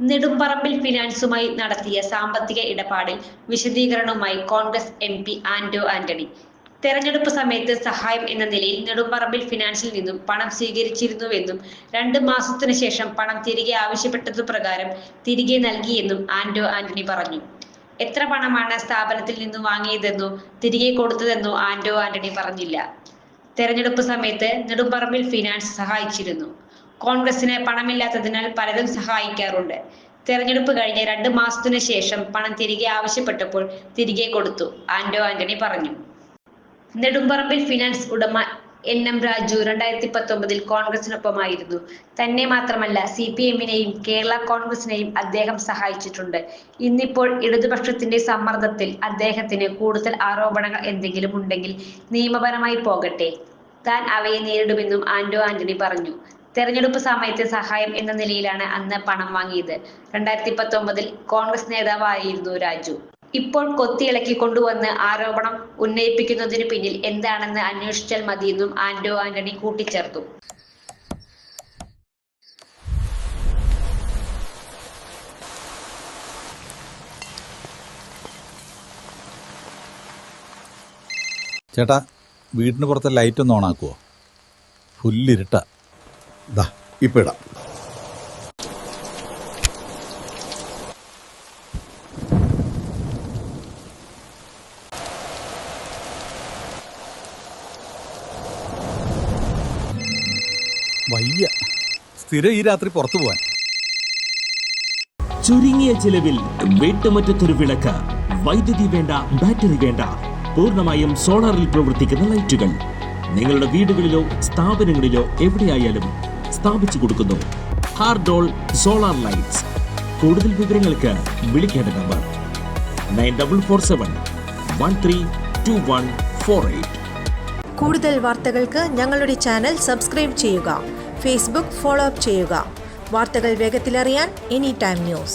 നെടുമ്പറമ്പിൽ ഫിനാൻസുമായി നടത്തിയ സാമ്പത്തിക ഇടപാടിൽ വിശദീകരണവുമായി Congress M P Anto Antony. തെരഞ്ഞെടുപ്പ് സമയത്ത് സഹായം എന്ന നിലയിൽ നെടുമ്പറമ്പിൽ ഫിനാൻസിൽ നിന്നും പണം സ്വീകരിച്ചിരുന്നുവെന്നും രണ്ട് മാസത്തിനു ശേഷം പണം തിരികെ ആവശ്യപ്പെട്ടതു പ്രകാരം തിരികെ നൽകിയെന്നും ആന്റോ ആന്റണി പറഞ്ഞു. എത്ര പണമാണ് സ്ഥാപനത്തിൽ നിന്ന് വാങ്ങിയതെന്നോ തിരികെ കൊടുത്തതെന്നോ ആന്റോ ആന്റണി പറഞ്ഞില്ല. തെരഞ്ഞെടുപ്പ് സമയത്ത് നെടുമ്പറമ്പിൽ ഫിനാൻസ് സഹായിച്ചിരുന്നു. കോൺഗ്രസിന് പണമില്ലാത്തതിനാൽ പലരും സഹായിക്കാറുണ്ട്. തെരഞ്ഞെടുപ്പ് കഴിഞ്ഞ് രണ്ട് മാസത്തിനു ശേഷം പണം തിരികെ ആവശ്യപ്പെട്ടപ്പോൾ തിരികെ കൊടുത്തു ആന്റോ ആന്റണി പറഞ്ഞു. നെടുമ്പറമ്പിൽ ഫിനാൻസ് ഉടമ എൻ എം രാജു രണ്ടായിരത്തി പത്തൊമ്പതിൽ കോൺഗ്രസിനൊപ്പമായിരുന്നു. തന്നെ മാത്രമല്ല സി പി എമ്മിനെയും കേരള കോൺഗ്രസിനെയും അദ്ദേഹം സഹായിച്ചിട്ടുണ്ട്. ഇന്നിപ്പോൾ ഇടതുപക്ഷത്തിന്റെ സമ്മർദ്ദത്തിൽ അദ്ദേഹത്തിന് കൂടുതൽ ആരോപണങ്ങൾ എന്തെങ്കിലും ഉണ്ടെങ്കിൽ നിയമപരമായി പോകട്ടെ. താൻ അവയെ നേരിടുമെന്നും ആന്റോ ആന്റണി പറഞ്ഞു. തെരഞ്ഞെടുപ്പ് സമയത്ത് സഹായം എന്ന നിലയിലാണ് അന്ന് പണം വാങ്ങിയത്. രണ്ടായിരത്തി പത്തൊമ്പതിൽ കോൺഗ്രസ് നേതാവായിരുന്നു രാജു. ഇപ്പോൾ കൊത്തിയിളക്കി കൊണ്ടുവന്ന് ആരോപണം ഉന്നയിപ്പിക്കുന്നതിന് പിന്നിൽ എന്താണെന്ന് അന്വേഷിച്ചാൽ മതിയെന്നും ആന്റോ ആന്റണി കൂട്ടിച്ചേർത്തു. ചേട്ടാ വീടിന് പുറത്തെ ലൈറ്റ് ഒന്ന് ഓണാക്കുവോ ഫുല്ലിരുട്ട ദാ ഇപ്പൊ ഇടാം. വയ്യ. സ്ഥിരം ഈ രാത്രി പുറത്തു പോവാൻ. ചുരുങ്ങിയ ചിലവിൽ വീട്ടുമുറ്റത്തൊരു വിളക്ക്. വൈദ്യുതി വേണ്ട ബാറ്ററി വേണ്ട. പൂർണമായും സോളാറിൽ പ്രവർത്തിക്കുന്ന ലൈറ്റുകൾ. നിങ്ങളുടെ വീടുകളിലോ സ്ഥാപനങ്ങളിലോ എവിടെയായാലും സ്ഥാപിച്ചു കൊടുക്കുന്നു. ഹാർഡോൾ സോളാർ ലൈറ്റ്സ്. കൂടുതൽ വിവരങ്ങൾക്ക് വിളിക്കേണ്ട number nine double four seven one three two one four eight. കൂടുതൽ വാർത്തകൾക്ക് ഞങ്ങളുടെ ചാനൽ സബ്സ്ക്രൈബ് ചെയ്യുക. ഫേസ്ബുക്ക് ഫോളോ അപ്പ് ചെയ്യുക. വാർത്തകൾ വേഗത്തിലറിയാൻ എനി ടൈം ന്യൂസ്.